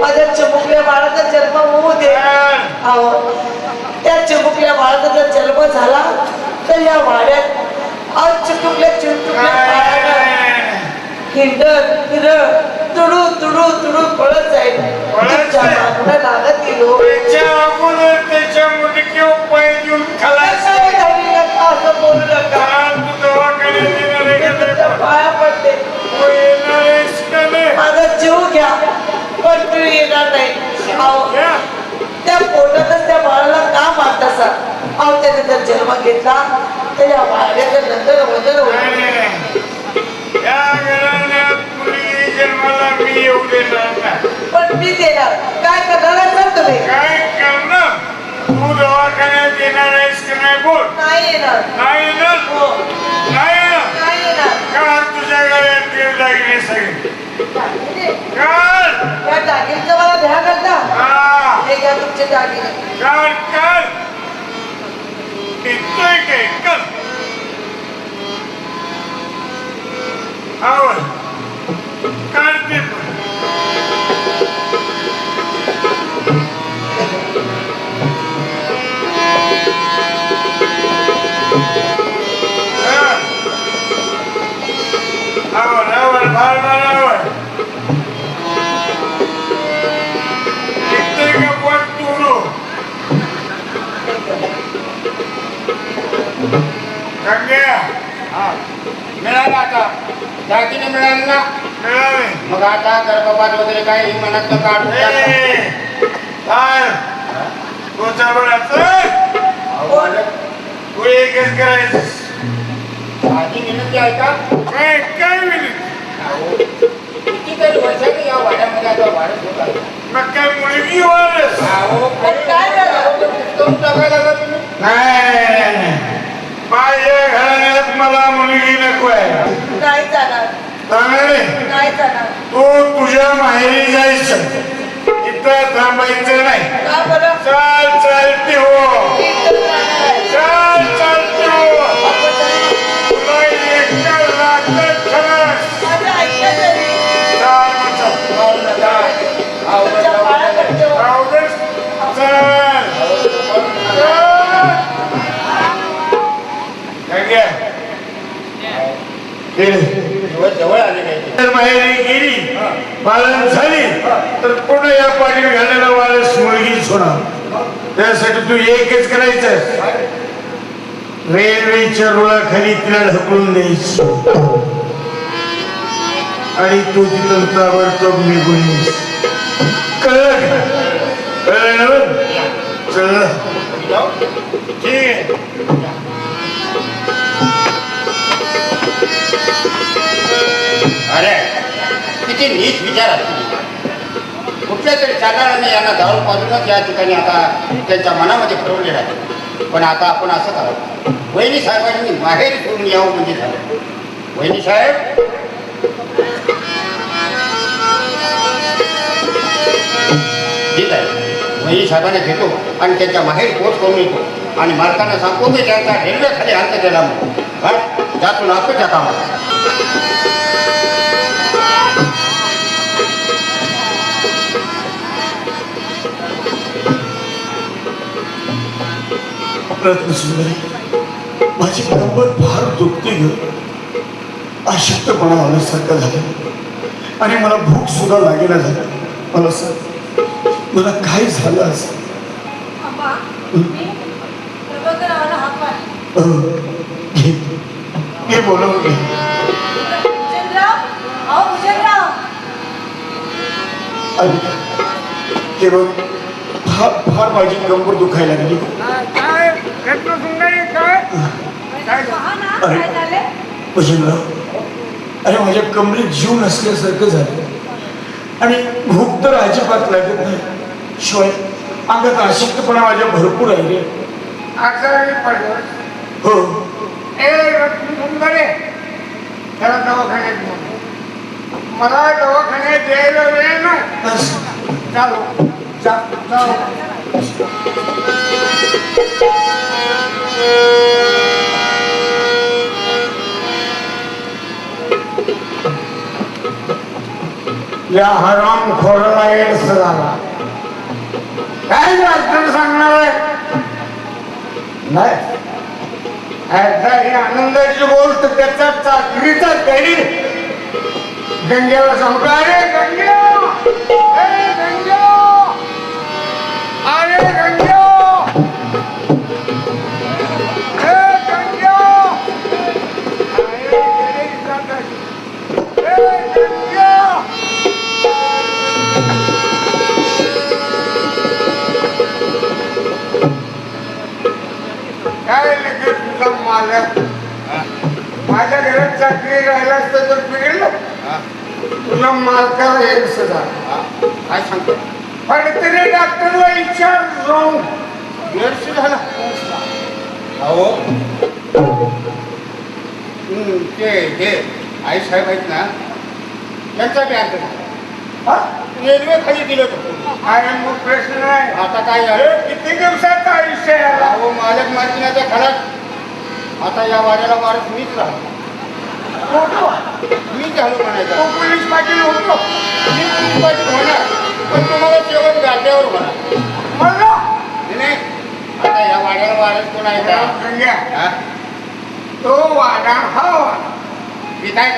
माझ्या चिमुकल्या बाळाचा जन्म होऊ दे. त्या चिमुकल्या बाळाचा जर जन्म झाला तर या वाड्यात आज चिटुकल्या चिटुकल्या हिंडत फिरत तुडू तुडू तुडू पळत जाईल. लागत गेलो त्याच्या अगोदर का मारतासा अहो त्याने जर जन्म घेतला तर या बाळाचं नंतर वजन. पण मी देणार. काय करणार सर तुम्ही? काय करणार? तू दवाखान्यात येणार आहेस का नाही बोल. नाही येणार. नाही येणार? हो. नाही येणार? नाही येणार. का तुझ्या घरात सगळे? काढ मिळाला आता. दागिने मिळाले ना मग आता गर्भपात वगैरे काही काढून टाका. ए, काय? तुझ्या बरं कोण? तू एकच करायचं. आधी विनंती आहे का? काय काय अहो, कितीतरी वर्षांनी या वाड्यामध्ये आता वाढत होत आहे. मग काय मुलगी वारस अहो, पण काय झालं? करून टाकायला लागला तुम्ही नाही माझ्या घराण्यात मला मुलगी नको आहे नाही जाणार चांगले नाही जाणार तू तुझ्या माहेरी जायचं थांबायचं नाही चाल. चाल हो तुला तरी. चाल चाल. पाहू. चाल. चाल. दिवस जवळ आले नाही जर माहेरी गेली पालन झाली तर पुन्हा या पाणी घालायला त्यासाठी तू एकच करायचं रेल्वेच्या रुळाखाली तिला ढकलून द्यायचं. आणि तू तिथं ताबडतोब निघून किती नीच विचार असतील कुठल्या तरी चाकाराने यांना धावून पाजूनच या ठिकाणी आता त्यांच्या मनामध्ये फिरवले राहते पण आता आपण असं करावं वहिनी साहेबांनी माहेर सोडून यावं म्हणजे झालं. वहिनी साहेब. ठीक आहे. वहिनी साहेबांना घेतो आणि त्यांच्या माहेर पोच करून येतो. आणि मालकांना सांगतो की त्यांचा रेल्वे खाली अंत केला म्हणून. हा? त्यातून असतो त्या कामाला. रत्नसुंदरी माझी बरोबर फार दुखते ग. अशक्तपणा आल्यासारखं झालं. आणि मला भूक सुद्धा लागेना झालं. मला सांग मला काय झालं असं घे. घे भूषणराव. आणि हे बघ फार फार माझी कंबर दुखायला लागली. अरे. माझ्या कमरेत जीव नसल्यासारखं झालं. आणि भूक तर अजिबात लागत नाही. शिवाय अंगात अशक्तपणा माझ्या भरपूर आहे रे. आजारी पडलं. हो. ए त्याला दवाखान्यात. मला दवाखान्यात यायला वेळ नाही. असं. चालू. जा. करत या हराम खोरला एड्स झाला काय डॉक्टर सांगणार आहे? नाही. आनंदाची गोष्ट त्याचा चाकरीचा गडी गंग्याला सांगतो अरे गंग्या माझ्या घरात चाकरी राहिला असतं तर पिरलं? तुला मालकाला एक हा? काय सांगतो? पण तरी डॉक्टरला विचार जाऊन. नर्स झाला. अहो. हम्म, ते हे आई साहेब आहेत ना त्यांचा बी अर्थ. हा? रेल्वे खाली दिलं होतं. अरे मग प्रश्न नाही. आता काय झालं? किती दिवसाचं आयुष्य आहे याला? अहो मालक मार्जिनाच्या खरात आता या वाड्याला वारस मीच राहतो. होतो. मी झालो तो म्हणायचा? पोलीस पाटील होतो. मी खूप पाटील होणार. पण तुम्हाला शेवट गाड्यावर नाही, नाही. आता या वाड्याला वारस कोण आहे का? हा? तो वाडा हा वाडा. मी काय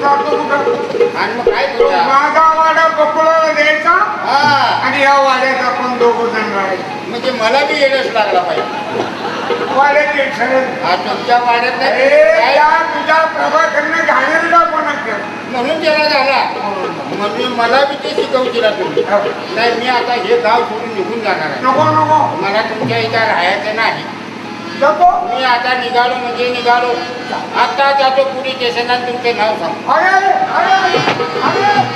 जातो कुठं? आणि मग काय तो माझा वाडा बकुळाला द्यायचा हा. आणि या वाड्यात आपण दोघं जण राहायचं. म्हणजे मला बी येणंच लागला पाहिजे. वाड्यात हा तुमच्या वाड्यात नाही. काय? तुझ्या प्रभाकरने घाणेरडापणा केला. म्हणून त्याला झाला. म्हणून मला बी ते शिकवतील तुम्ही नाही मी आता हे गाव सोडून निघून जाणार आहे. नको नको. मला तुमच्या इथं राहायचं नाही. नको. मी आता निघालो म्हणजे निघालो. आता जातो पोलीस स्टेशनात तुमचे नाव सांग अरे अरे अरे अरे.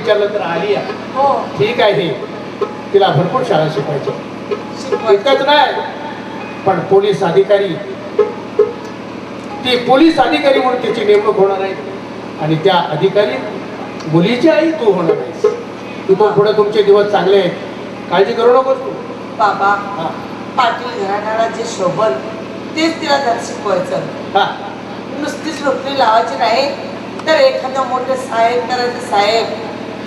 विचारलं तर आली आहे. हो. ठीक आहे. तिला भरपूर शाळा शिकवायची. शिकवायचं. इतकंच नाही पण पोलीस अधिकारी. ती पोलीस अधिकारी म्हणून तिची नेमणूक होणार आहे. आणि त्या अधिकारी मुलीची आई तू होणार आहेस. तिथून पुढे तुमचे दिवस चांगले आहेत. काळजी करू नकोस तू. बाबा हा. पाटील घराण्याला जे शोभल तेच तिला जर शिकवायचं. हा. नुसतीच नोकरी लावायची नाही तर एखादं मोठे साहेब करायचे साहेब.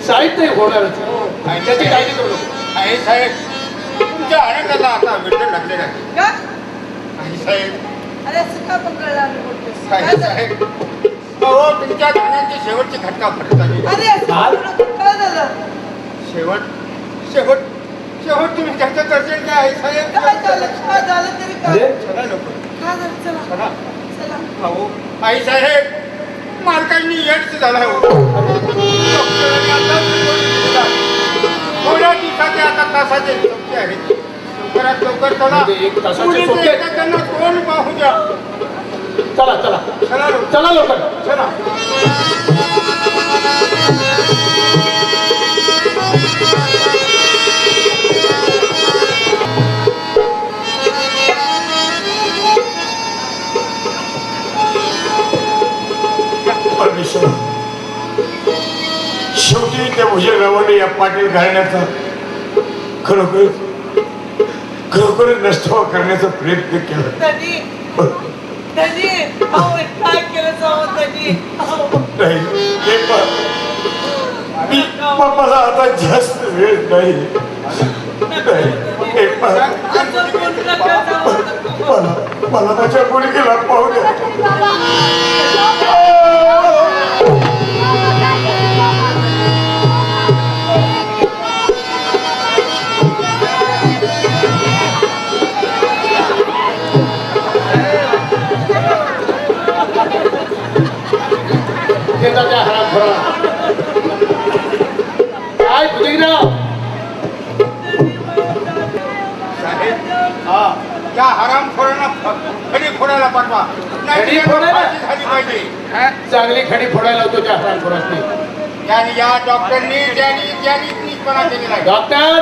साहित्य होणारच. आहे. त्याची काळजी करू नको. आई साहेब तुमच्या आनंदाला आता विठ्ठल लागलेला आहे का? आई साहेब. अरे का पकडलं आई? साहेब. अहो तुमच्या गाण्याची शेवटची घटना फटत आली. शेवट शेवट शेवट तुम्ही त्याचं दर्शन घ्या आई साहेब. काय झालं काय झालं तरी काय अरे चला लवकर. काय झालं चला. चला. चला. अहो आई साहेब मालकांनी यश झाला हो. दिवसाचे आता तासाचे सोपे आहेत. लवकरात लवकर चला. म्हणजे एक तासाचे मुलीचं सोपे आहेत? एका त्यांना कोण पाहू द्या. चला चला. चला लवकर. चला लवकर. चला. परमेश्वर शेवटी त्या भुजंगावरने या पाटील घालण्याचा खरोखर खरोखर नष्टवा करण्याचा प्रयत्न केला. मला आता जास्त वेळ नाही. मला मला माझ्या मुलगीला पाहू द्या. खडी फोडायला पाठवा. खडी फोडायला? झाली पाहिजे? चांगली खडी फोडायला होतो त्या हरामखोरासनी आणि या डॉक्टरनी केलेला डॉक्टर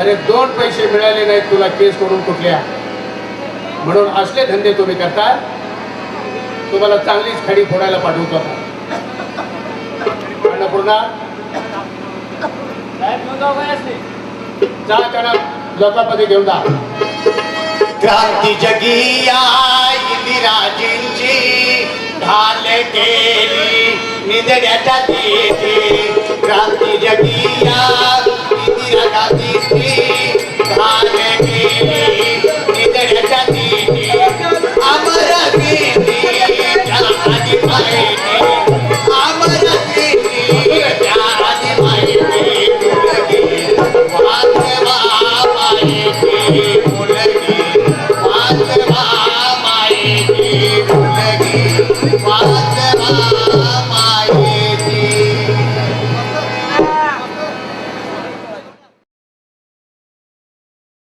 अरे दोन पैसे मिळाले नाहीत तुला केस करून कुठल्या? म्हणून असले धंदे तुम्ही करता तुम्हाला चांगलीच खडी फोडायला पाठवतो अन्नपूर्णा जा त्यांना लोकांमध्ये घेऊन जा. क्रांती जगी आई राजेंची ढाल केली निदड्याच्या देठी क्रांती जगी क्रांतीची ढाल गेली